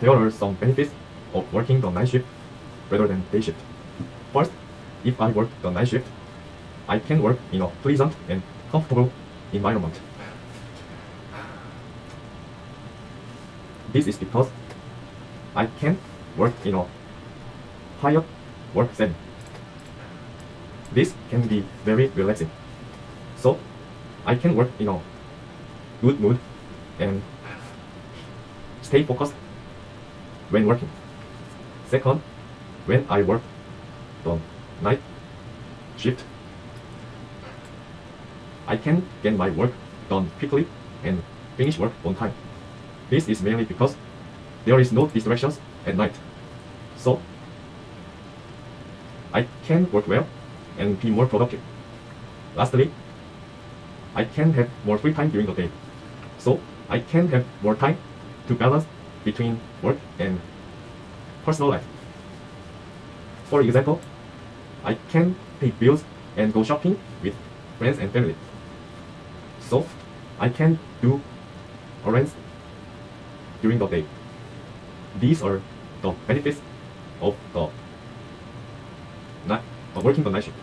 There are some benefits of working the night shift rather than day shift. First, if I work the night shift, I can work in a pleasant and comfortable environment. This is because I can work in a quiet work setting. This can be very relaxing. So, I can work in a good mood and stay focused when working. Second, when I work the night shift, I can get my work done quickly and finish work on time. This is mainly because there is no distractions at night. So, I can work well and be more productive. Lastly, I can have more free time during the day. So, I can have more time to balance between work and personal life. For example, I can pay bills and go shopping with friends and family. So, I can do errands during the day. These are the benefits of the night, of working the night shift.